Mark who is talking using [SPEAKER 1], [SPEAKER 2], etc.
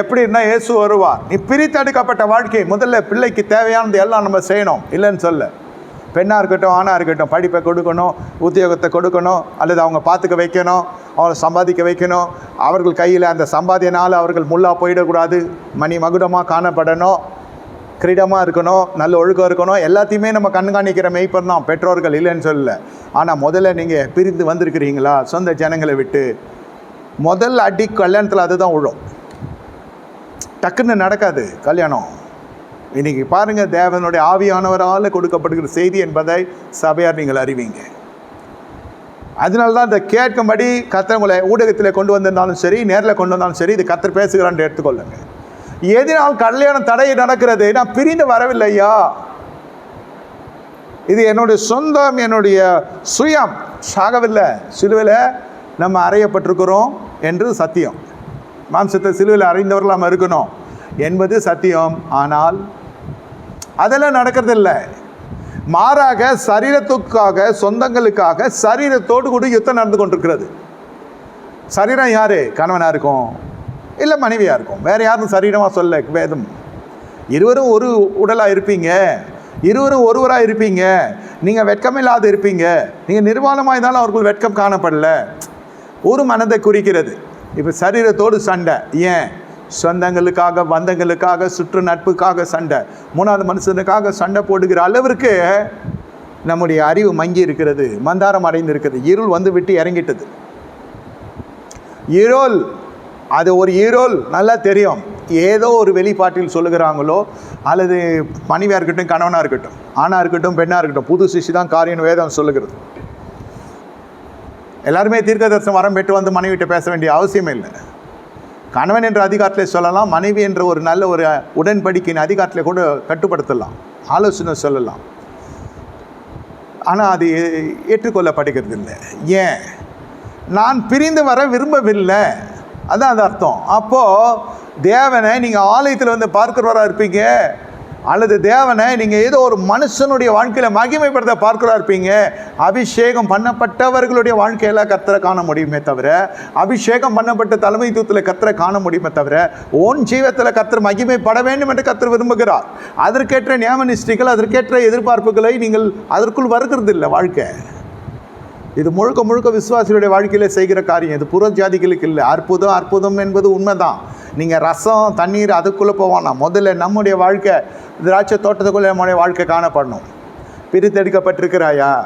[SPEAKER 1] எப்படின்னா இயேசு வருவார் நீ பிரித்தெடுக்கப்பட்ட வாழ்க்கை முதல்ல பிள்ளைக்கு தேவையானது எல்லாம் நம்ம செய்யணும். இல்லைன்னு சொல்ல. பெண்ணாக இருக்கட்டும் ஆணாக இருக்கட்டும் படிப்பை கொடுக்கணும் உத்தியோகத்தை கொடுக்கணும் அல்லது அவங்க பார்த்துக்க வைக்கணும் அவங்களை சம்பாதிக்க வைக்கணும். அவர்கள் கையில் அந்த சம்பாதியனால் அவர்கள் முள்ளாக போயிடக்கூடாது. மணி மகுடமாக காணப்படணும். கிரீடமாக இருக்கணும் நல்ல ஒழுக்கம் இருக்கணும். எல்லாத்தையுமே நம்ம கண்காணிக்கிற மெய்ப்பர் தான் பெற்றோர்கள் இல்லைன்னு சொல்லல ஆனால் முதல்ல நீங்கள் பிரிந்து வந்திருக்கிறீங்களா? சொந்த ஜனங்களை விட்டு. முதல் அடி கல்யாணத்தில் அதுதான் விழும் டக்குன்னு நடக்காது கல்யாணம். இன்னைக்கு பாருங்கள் தேவனுடைய ஆவியானவரால் கொடுக்கப்படுகிற செய்தி என்பதை சபையார் நீங்கள் அறிவீங்க. அதனால தான் இந்த கேட்கும்படி கத்தவங்களை ஊடகத்தில் கொண்டு வந்திருந்தாலும் சரி நேரில் கொண்டு வந்தாலும் சரி இது கத்தர் பேசுகிறான்னு எடுத்துக்கொள்ளுங்க. எதினால் கல்யாணம் தடை நடக்கிறது நான் பிரிந்து வரவில்லையா இது என்னுடைய சொந்தம் என்னுடைய சுயம். சாகவில்லை சிலுவில் நம்ம அறையப்பட்டிருக்கிறோம் என்று சத்தியம். மாம்சத்தை சிலுவையில் அறைந்தவர்கள் நம்ம இருக்கணும். என்பது சத்தியம். ஆனால் அதெல்லாம் நடக்கிறதில்ல. மாறாக சரீரத்துக்காக சொந்தங்களுக்காக சரீரத்தோடு கூட யுத்தம் நடந்து கொண்டிருக்கிறது. சரீரம் யாரு? கணவனாக இருக்கும். இல்லை மனைவியாக இருக்கும். வேறு யாரும் சரீரமாக சொல்ல வேதம். இருவரும் ஒரு உடலாக இருப்பீங்க. இருவரும் ஒருவராக இருப்பீங்க. நீங்கள் வெட்கமில்லாத இருப்பீங்க. நீங்கள் நிர்வாணமாக இருந்தாலும் அவர்கள் வெட்கம் காணப்படல. ஒரு மனதை குறிக்கிறது. இப்போ சரீரத்தோடு சண்டை. ஏன்? சொந்தங்களுக்காக பந்தங்களுக்காக சுற்று நட்புக்காக சண்டை. மூணாவது மனுஷனுக்காக சண்டை போடுகிற அளவிற்கு நம்முடைய அறிவு மங்கி இருக்கிறது மந்தாரம் அடைந்து இருக்கிறது இருள் வந்து விட்டு இறங்கிட்டது. இருள் அது ஒரு இருள் நல்லா தெரியும். ஏதோ ஒரு வெளிப்பாட்டில் சொல்லுகிறாங்களோ அல்லது மனைவியாக இருக்கட்டும் கணவனாக இருக்கட்டும் ஆணாக இருக்கட்டும் பெண்ணாக இருக்கட்டும் புது சிஷி தான் காரியம் வேதம் சொல்லுகிறது. எல்லாருமே தீர்க்கதரிசனம் வரம் பெற்று வந்து மனைவிட்ட பேச வேண்டிய அவசியமே இல்லை. கணவன் என்ற அதிகாரத்திலே சொல்லலாம் மனைவி என்ற ஒரு நல்ல ஒரு உடன்படிக்கையின் அதிகாரத்தில் கூட கட்டுப்படுத்தலாம் ஆலோசனை சொல்லலாம். ஆனால் அது ஏற்றுக்கொள்ளப்படுகிறது இல்லை. ஏன்? நான் பிரிந்து வர விரும்பவில்லை. அதான் அது அர்த்தம். அப்போது தேவனை நீங்கள் ஆலயத்தில் வந்து பார்க்குறவராக இருப்பீங்க. அல்லது தேவனை நீங்கள் ஏதோ ஒரு மனுஷனுடைய வாழ்க்கையில் மகிமைப்படுத்த பார்க்கிறவராக இருப்பீங்க. அபிஷேகம் பண்ணப்பட்டவர்களுடைய வாழ்க்கையில் கத்தரை காண முடியுமே தவிர அபிஷேகம் பண்ணப்பட்ட தலைமைத்துவத்தில் கத்தரை காண முடியுமே தவிர ஓன் ஜீவத்தில் கத்தர் மகிமைப்பட வேண்டும் என்று கத்தர் விரும்புகிறார். அதற்கேற்ற நியம அதற்கேற்ற எதிர்பார்ப்புகளை நீங்கள் அதற்குள் வருகிறது இல்லை வாழ்க்கை. இது முழுக்க முழுக்க விசுவாசிகளுடைய வாழ்க்கையில் செய்கிற காரியம் இது. புற ஜாதிகளுக்கு இல்லை. அற்புதம் அற்புதம் என்பது உண்மைதான். நீங்கள் ரசம் தண்ணீர் அதுக்குள்ளே போவானா முதல்ல நம்முடைய வாழ்க்கை திராட்சை தோட்டத்துக்குள்ளே நம்முடைய வாழ்க்கை காணப்படணும். பிரித்தெடுக்கப்பட்டிருக்கிறாயா?